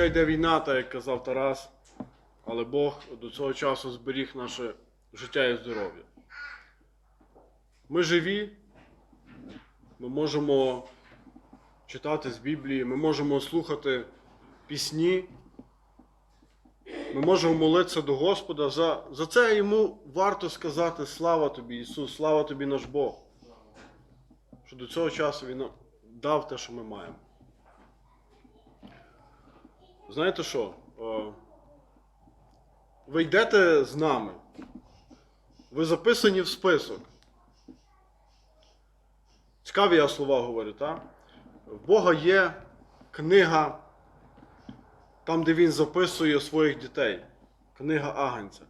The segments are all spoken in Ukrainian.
Хоча йде війна, так як казав Тарас, але Бог до цього часу зберіг наше життя і здоров'я. Ми живі, ми можемо читати з Біблії, ми можемо слухати пісні, ми можемо молитися до Господа. За, за це йому варто сказати слава тобі, Ісус, слава тобі наш Бог. Що до цього часу Він дав те, що ми маємо. Знаєте що? Е, Ви йдете з нами. Ви записані в список. Цікаві я слова говорю, так? В Бога є книга, там, де він записує своїх дітей. Книга Агнця.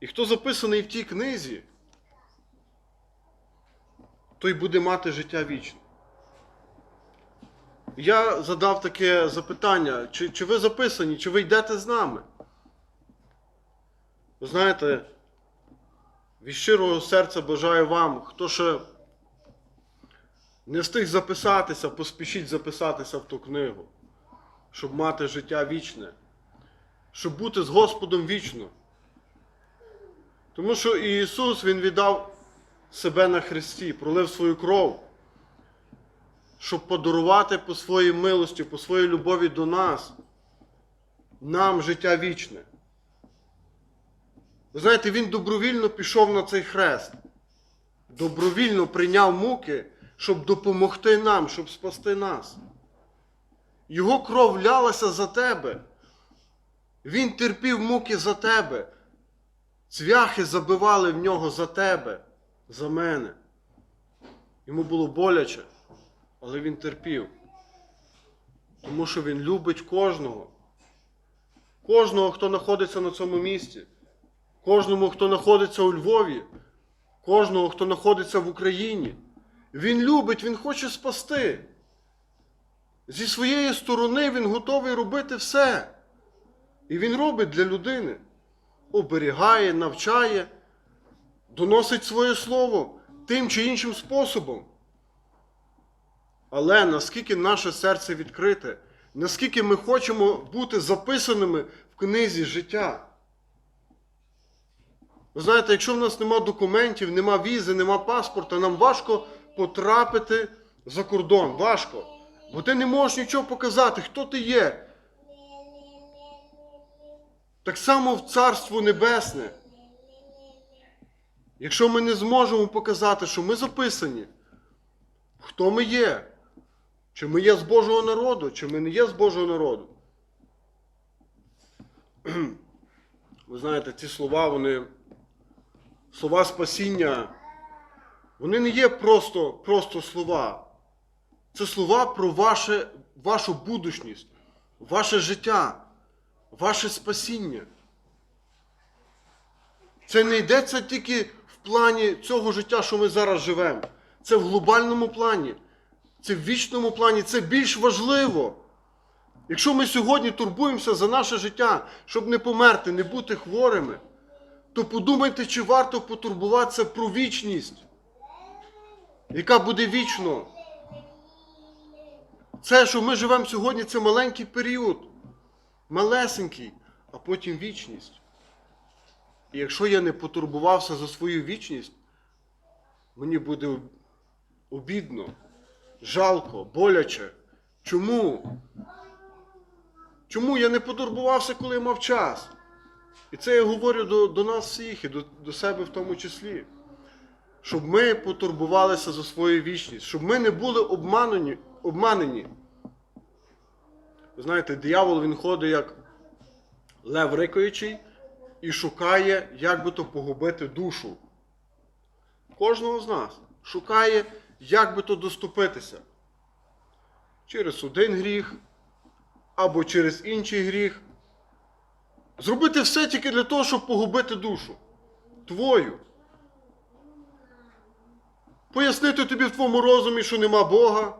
І хто записаний в тій книзі, той буде мати життя вічне. Я задав таке запитання, чи, чи ви записані, чи ви йдете з нами? Ви знаєте, від щирого серця бажаю вам, хто ще не встиг записатися, поспішіть записатися в ту книгу, щоб мати життя вічне, щоб бути з Господом вічно. Тому що Ісус Він віддав себе на Христі, пролив свою кров щоб подарувати по своїй милості, по своїй любові до нас, нам життя вічне. Ви знаєте, він добровільно пішов на цей хрест, добровільно прийняв муки, щоб допомогти нам, щоб спасти нас. Його кров лялася за тебе. Він терпів муки за тебе. Цвяхи забивали в нього за тебе, за мене. Йому було боляче але він терпів. Тому що він любить кожного. Кожного, хто знаходиться на цьому місці, кожному, хто знаходиться у Львові, кожного, хто знаходиться в Україні. Він любить, він хоче спасти. Зі своєї сторони він готовий робити все. І він робить для людини. Оберігає, навчає, доносить своє слово тим чи іншим способом. Але наскільки наше серце відкрите, наскільки ми хочемо бути записаними в книзі життя. Ви знаєте, якщо в нас нема документів, нема візи, нема паспорта, нам важко потрапити за кордон. Важко. Бо ти не можеш нічого показати, хто ти є. Так само в Царство Небесне. Якщо ми не зможемо показати, що ми записані, хто ми є. Чи ми є з Божого народу, чи ми не є з Божого народу? Ви знаєте, ці слова, вони, слова спасіння, вони не є просто, просто слова. Це слова про ваше, вашу будучність, ваше життя, ваше спасіння. Це не йдеться тільки в плані цього життя, що ми зараз живемо. Це в глобальному плані. Це в вічному плані, це більш важливо. Якщо ми сьогодні турбуємося за наше життя, щоб не померти, не бути хворими, то подумайте, чи варто потурбуватися про вічність, яка буде вічно. Це, що ми живемо сьогодні, це маленький період, малесенький, а потім вічність. І якщо я не потурбувався за свою вічність, мені буде обідно жалко, боляче. Чому? Чому я не потурбувався, коли я мав час? І це я говорю до до нас всіх і до, до себе в тому числі. Щоб ми потурбувалися за свою вічність, щоб ми не були обманені. обманені. Знаєте, диявол він ходить як лев рикаючий і шукає, як би то погубити душу. Кожного з нас шукає як би то доступитися? Через один гріх або через інший гріх. Зробити все тільки для того, щоб погубити душу. Твою. Пояснити тобі в твоєму розумі, що нема Бога.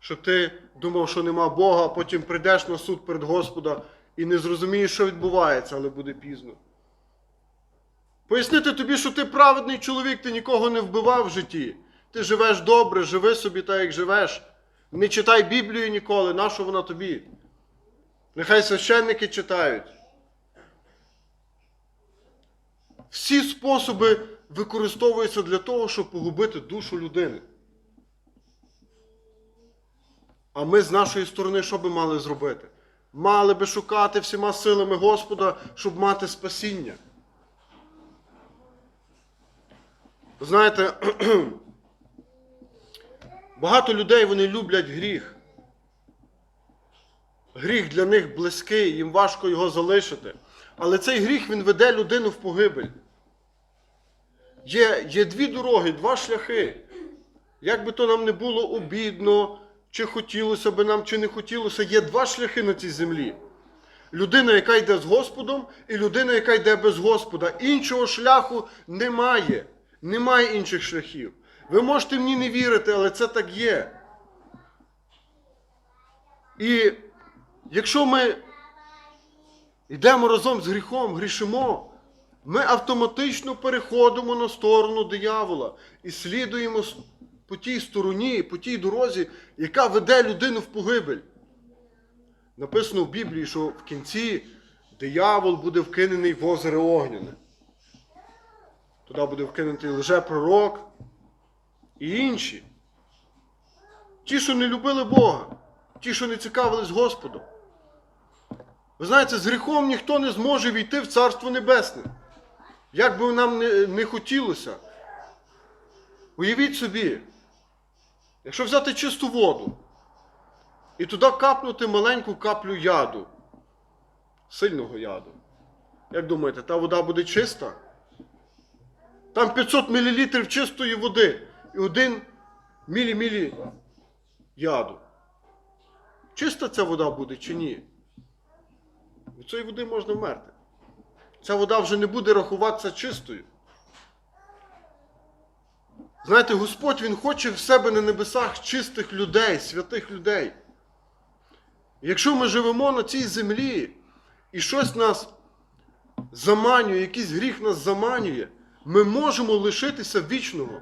Що ти думав, що нема Бога, а потім прийдеш на суд перед Господа і не зрозумієш, що відбувається, але буде пізно. Пояснити тобі, що ти праведний чоловік, ти нікого не вбивав в житті. Ти живеш добре, живи собі так, як живеш. Не читай Біблію ніколи, нащо вона тобі? Нехай священники читають. Всі способи використовуються для того, щоб погубити душу людини. А ми з нашої сторони що би мали зробити? Мали би шукати всіма силами Господа, щоб мати спасіння. Ви Знаєте, багато людей вони люблять гріх. Гріх для них близький, їм важко його залишити. Але цей гріх він веде людину в погибель. Є, є дві дороги, два шляхи. Як би то нам не було обідно, чи хотілося би нам, чи не хотілося, є два шляхи на цій землі. Людина, яка йде з Господом, і людина, яка йде без Господа. Іншого шляху немає. Немає інших шляхів. Ви можете мені не вірити, але це так є. І якщо ми йдемо разом з гріхом, грішимо, ми автоматично переходимо на сторону диявола і слідуємо по тій стороні, по тій дорозі, яка веде людину в погибель. Написано в Біблії, що в кінці диявол буде вкинений в озеро огняне. Туди буде вкинутий лжепророк і інші. Ті, що не любили Бога, ті, що не цікавились Господом. Ви знаєте, з гріхом ніхто не зможе війти в Царство Небесне. Як би нам не, не хотілося. Уявіть собі, якщо взяти чисту воду і туди капнути маленьку каплю яду, сильного яду. Як думаєте, та вода буде чиста? Там 500 мл чистої води і один мілі-мілі яду. Чиста ця вода буде чи ні? Від цієї води можна вмерти. Ця вода вже не буде рахуватися чистою. Знаєте, Господь Він хоче в себе на небесах чистих людей, святих людей. Якщо ми живемо на цій землі і щось нас заманює, якийсь гріх нас заманює, ми можемо лишитися вічного.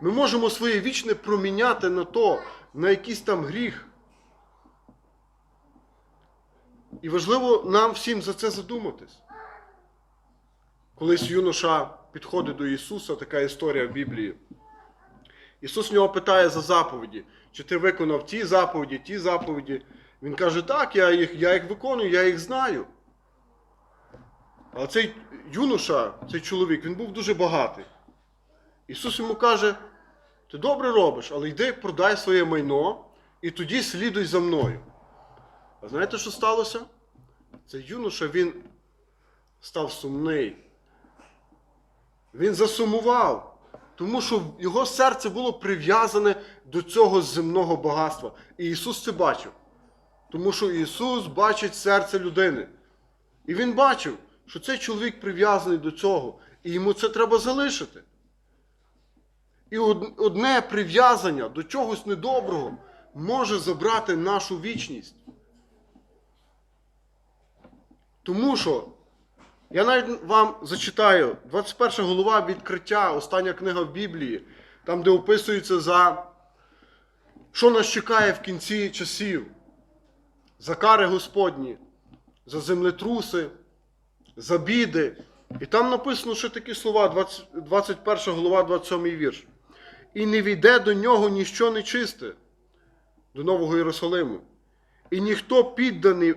Ми можемо своє вічне проміняти на то, на якийсь там гріх. І важливо нам всім за це задуматись. Колись юноша підходить до Ісуса, така історія в Біблії. Ісус в нього питає за заповіді, чи ти виконав ті заповіді, ті заповіді. Він каже, так, я їх, я їх виконую, я їх знаю. Але цей юноша, цей чоловік, він був дуже багатий. Ісус йому каже: ти добре робиш, але йди продай своє майно і тоді слідуй за мною. А знаєте, що сталося? Цей юноша він став сумний. Він засумував, тому що його серце було прив'язане до цього земного багатства. І Ісус це бачив. Тому що Ісус бачить серце людини. І Він бачив, що цей чоловік прив'язаний до цього, і йому це треба залишити. І одне прив'язання до чогось недоброго може забрати нашу вічність. Тому що, я навіть вам зачитаю 21 голова відкриття, остання книга в Біблії, там, де описується за що нас чекає в кінці часів, за кари Господні, за землетруси, за біди. І там написано ще такі слова, 20, 21 голова, 27 вірш. І не війде до нього ніщо нечисте, до Нового Єрусалиму. І ніхто підданий,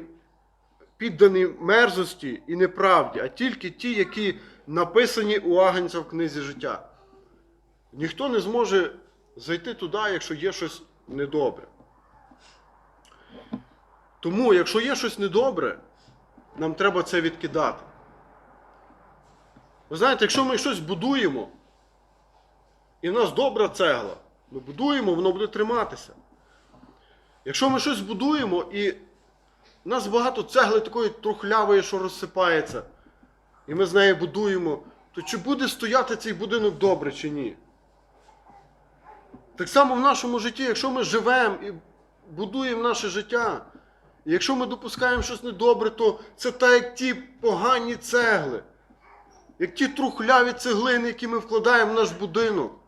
підданий мерзості і неправді, а тільки ті, які написані у Агнця в книзі життя. Ніхто не зможе зайти туди, якщо є щось недобре. Тому, якщо є щось недобре, нам треба це відкидати. Ви знаєте, якщо ми щось будуємо, і в нас добра цегла, ми будуємо, воно буде триматися. Якщо ми щось будуємо, і в нас багато цегли такої трухлявої, що розсипається, і ми з нею будуємо, то чи буде стояти цей будинок добре, чи ні? Так само в нашому житті, якщо ми живемо і будуємо наше життя, і якщо ми допускаємо щось недобре, то це так, як ті погані цегли, як ті трухляві цеглини, які ми вкладаємо в наш будинок.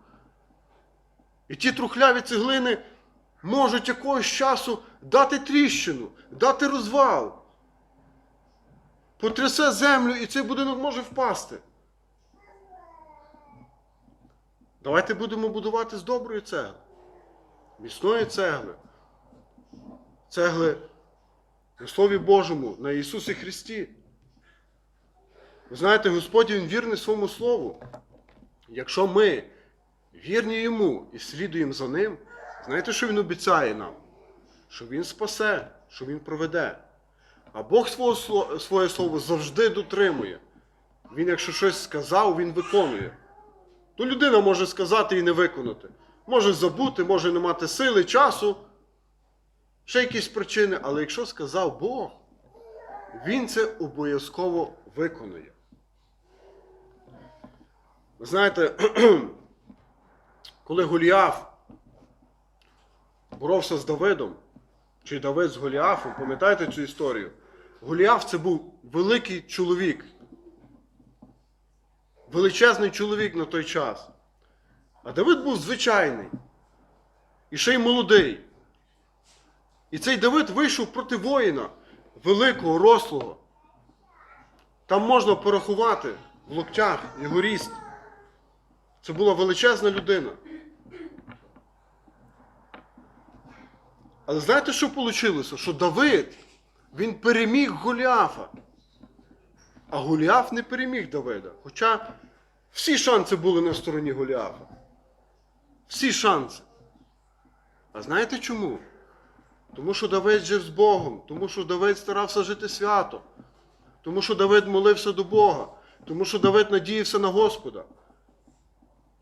І ті трухляві цеглини, можуть якогось часу дати тріщину, дати розвал. Потрясе землю, і цей будинок може впасти. Давайте будемо будувати з доброї цегли, міцної цегли, цегли на Слові Божому, на Ісусі Христі. Ви знаєте, Господь Він вірний своєму Слову. Якщо ми вірні йому і слідуємо за ним, знаєте, що він обіцяє нам? Що він спасе, що він проведе. А Бог свого, своє слово завжди дотримує. Він, якщо щось сказав, він виконує. То людина може сказати і не виконати. Може забути, може не мати сили, часу, ще якісь причини. Але якщо сказав Бог, він це обов'язково виконує. Ви знаєте, коли Голіаф боровся з Давидом, чи Давид з Голіафом, пам'ятаєте цю історію? Голіаф це був великий чоловік. Величезний чоловік на той час. А Давид був звичайний. І ще й молодий. І цей Давид вийшов проти воїна, великого, рослого. Там можна порахувати в локтях його ріст. Це була величезна людина. Але знаєте, що вийшло? Що Давид, він переміг Голіафа. А Голіаф не переміг Давида. Хоча всі шанси були на стороні Голіафа. Всі шанси. А знаєте чому? Тому що Давид жив з Богом, тому що Давид старався жити свято, тому що Давид молився до Бога, тому що Давид надіявся на Господа.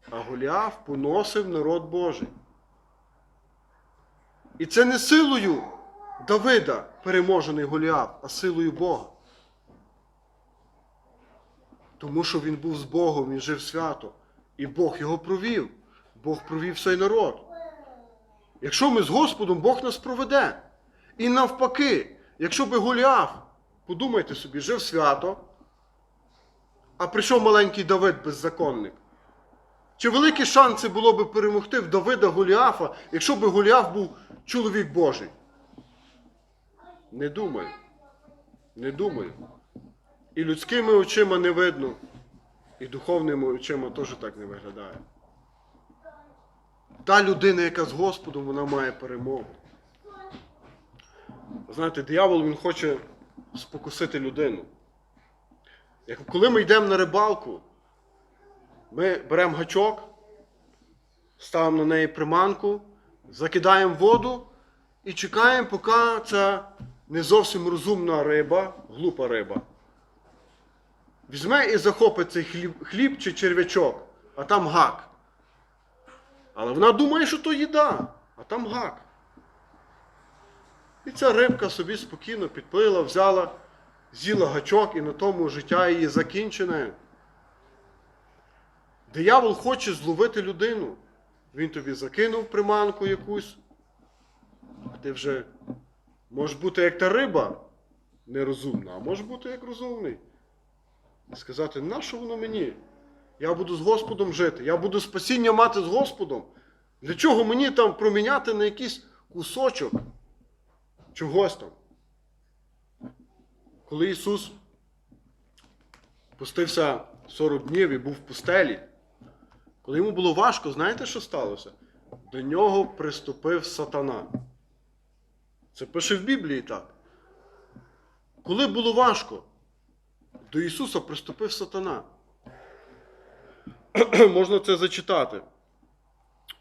А Голіаф поносив народ Божий. І це не силою Давида переможений Голіаф, а силою Бога. Тому що він був з Богом, він жив свято. І Бог його провів. Бог провів цей народ. Якщо ми з Господом, Бог нас проведе. І навпаки, якщо би Голіаф, подумайте собі, жив свято, а прийшов маленький Давид беззаконник. Чи великі шанси було би перемогти в Давида Голіафа, якщо би Голіаф був чоловік Божий? Не думаю. Не думаю. І людськими очима не видно, і духовними очима теж так не виглядає. Та людина, яка з Господом, вона має перемогу. Знаєте, диявол він хоче спокусити людину. Як коли ми йдемо на рибалку, ми беремо гачок, ставимо на неї приманку, закидаємо воду і чекаємо, поки ця не зовсім розумна риба, глупа риба, візьме і захопить цей хліб, хліб чи черв'ячок, а там гак. Але вона думає, що то їда, а там гак. І ця рибка собі спокійно підплила, взяла, з'їла гачок, і на тому життя її закінчене. Диявол хоче зловити людину. Він тобі закинув приманку якусь, а ти вже можеш бути як та риба нерозумна, а може бути як розумний. І сказати, нащо воно мені? Я буду з Господом жити, я буду спасіння мати з Господом. Для чого мені там проміняти на якийсь кусочок чогось там? Коли Ісус пустився 40 днів і був в пустелі, коли йому було важко, знаєте, що сталося? До нього приступив сатана. Це пише в Біблії так. Коли було важко, до Ісуса приступив сатана. Можна це зачитати.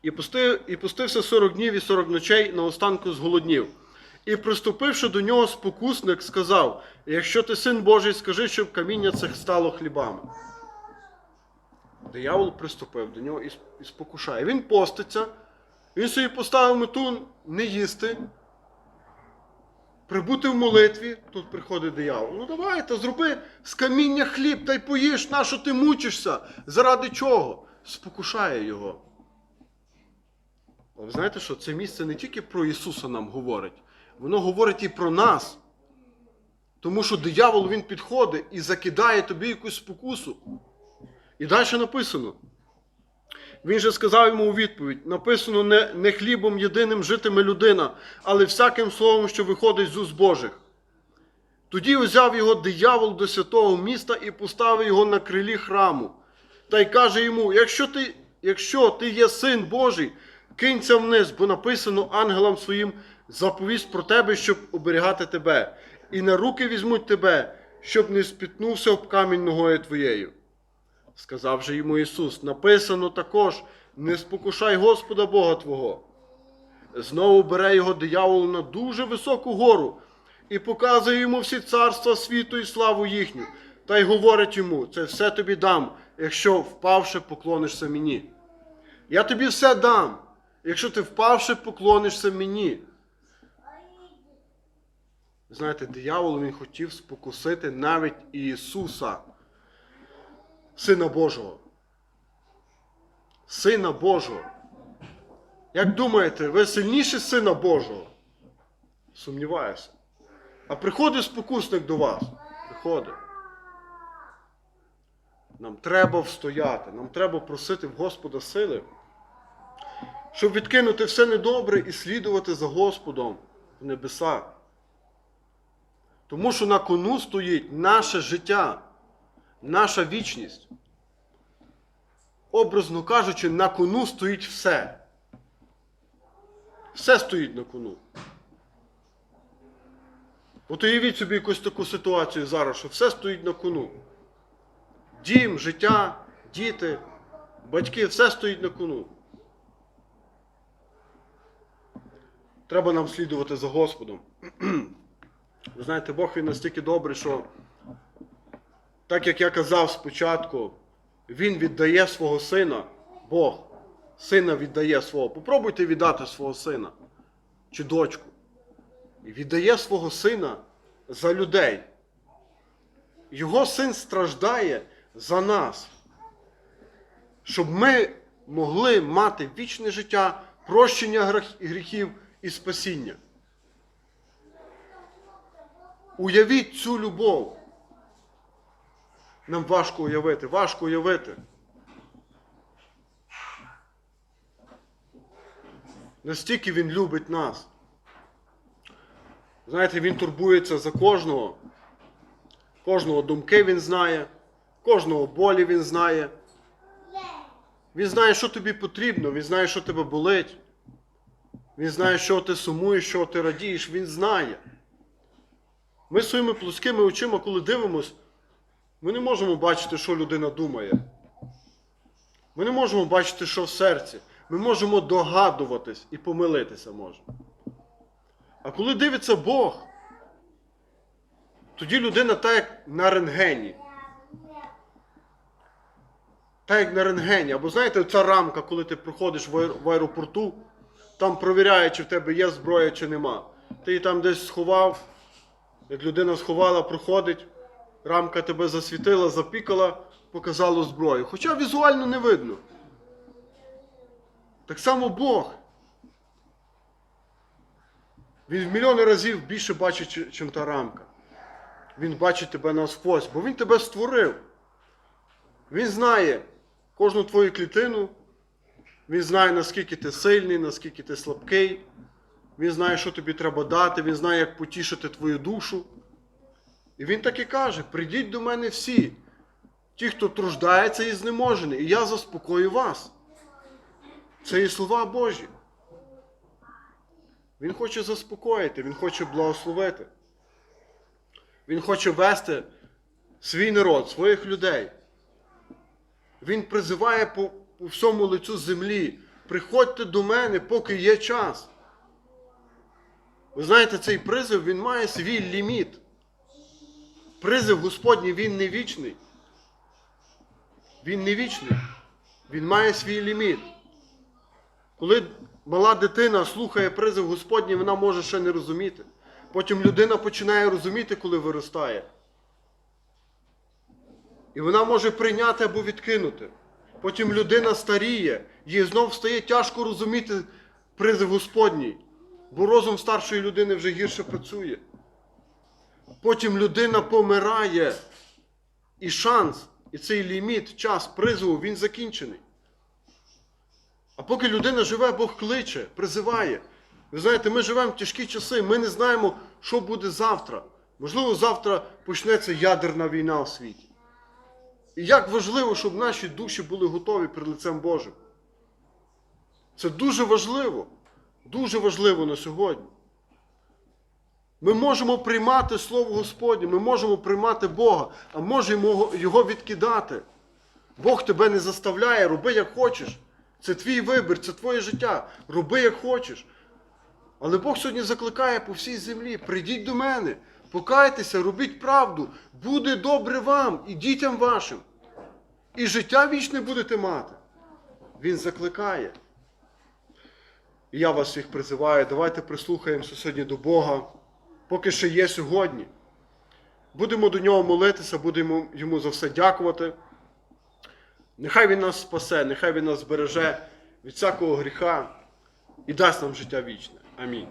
І, пустив, і пустився 40 днів і 40 ночей на останку зголоднів. І приступивши до нього, спокусник сказав: Якщо ти син Божий, скажи, щоб каміння цих стало хлібами. Диявол приступив до нього і спокушає. Він поститься, він собі поставив мету не їсти, прибути в молитві. Тут приходить диявол. Ну давай, та зроби з каміння хліб та й поїж, на що ти мучишся? Заради чого? Спокушає його. Але ви знаєте, що це місце не тільки про Ісуса нам говорить, воно говорить і про нас. Тому що диявол він підходить і закидає тобі якусь спокусу. І далі написано: Він же сказав йому у відповідь: написано не, не хлібом єдиним житиме людина, але всяким словом, що виходить з уст Божих. Тоді узяв його диявол до святого міста і поставив його на крилі храму. Та й каже йому: якщо ти, якщо ти є син Божий, кинься вниз, бо написано ангелам своїм заповість про тебе, щоб оберігати тебе, і на руки візьмуть тебе, щоб не спітнувся об камінь ногою твоєю. Сказав же йому Ісус, написано також: не спокушай Господа Бога Твого. Знову бере його диявол на дуже високу гору і показує йому всі царства світу і славу їхню, та й говорить йому: це все тобі дам, якщо впавши, поклонишся мені. Я тобі все дам, якщо ти впавши, поклонишся мені. Знаєте, диявол він хотів спокусити навіть Ісуса, Сина Божого. Сина Божого. Як думаєте, ви сильніші Сина Божого? Сумніваюся. А приходить спокусник до вас. Приходить. Нам треба встояти, нам треба просити в Господа сили, щоб відкинути все недобре і слідувати за Господом в небеса. Тому що на кону стоїть наше життя, наша вічність. Образно кажучи, на кону стоїть все. Все стоїть на кону. От уявіть собі якусь таку ситуацію зараз, що все стоїть на кону. Дім, життя, діти, батьки, все стоїть на кону. Треба нам слідувати за Господом. Ви знаєте, Бог він настільки добрий, що, так як я казав спочатку, Він віддає свого сина, Бог, сина віддає свого. Попробуйте віддати свого сина чи дочку. І віддає свого сина за людей. Його син страждає за нас, щоб ми могли мати вічне життя, прощення гріхів і спасіння. Уявіть цю любов. Нам важко уявити, важко уявити. Настільки він любить нас. Знаєте, він турбується за кожного. Кожного думки він знає, кожного болі він знає. Він знає, що тобі потрібно, він знає, що тебе болить. Він знає, що ти сумуєш, що ти радієш, він знає. Ми своїми плоскими очима, коли дивимось, ми не можемо бачити, що людина думає. Ми не можемо бачити, що в серці. Ми можемо догадуватись і помилитися можемо. А коли дивиться Бог, тоді людина так як на рентгені. Так як на рентгені. Або знаєте, ця рамка, коли ти проходиш в аеропорту, там провіряє, чи в тебе є зброя, чи нема. Ти її там десь сховав, як людина сховала, проходить, рамка тебе засвітила, запікала, показало зброю. Хоча візуально не видно. Так само Бог. Він в мільйони разів більше бачить, чи- чим та рамка. Він бачить тебе насквозь, бо він тебе створив. Він знає кожну твою клітину. Він знає, наскільки ти сильний, наскільки ти слабкий. Він знає, що тобі треба дати, він знає, як потішити твою душу. І він так і каже: прийдіть до мене всі, ті, хто труждається і знеможений, і я заспокою вас. Це і слова Божі. Він хоче заспокоїти, він хоче благословити. Він хоче вести свій народ, своїх людей. Він призиває по, по всьому лицю землі. Приходьте до мене, поки є час. Ви знаєте, цей призив він має свій ліміт. Призив Господній він не вічний. Він не вічний. Він має свій ліміт. Коли мала дитина слухає призив Господній, вона може ще не розуміти. Потім людина починає розуміти, коли виростає. І вона може прийняти або відкинути. Потім людина старіє, їй знов стає тяжко розуміти призив Господній, бо розум старшої людини вже гірше працює. Потім людина помирає, і шанс, і цей ліміт, час призову, він закінчений. А поки людина живе, Бог кличе, призиває. Ви знаєте, ми живемо в тяжкі часи, ми не знаємо, що буде завтра. Можливо, завтра почнеться ядерна війна у світі. І як важливо, щоб наші душі були готові перед лицем Божим. Це дуже важливо. Дуже важливо на сьогодні. Ми можемо приймати Слово Господнє, ми можемо приймати Бога, а можемо його відкидати. Бог тебе не заставляє, роби як хочеш. Це твій вибір, це твоє життя. Роби як хочеш. Але Бог сьогодні закликає по всій землі: прийдіть до мене, покайтеся, робіть правду, буде добре вам і дітям вашим. І життя вічне будете мати. Він закликає. І я вас всіх призиваю, давайте прислухаємося сьогодні до Бога, поки ще є сьогодні. Будемо до нього молитися, будемо йому за все дякувати. Нехай Він нас спасе, нехай Він нас збереже від всякого гріха і дасть нам життя вічне. Амінь.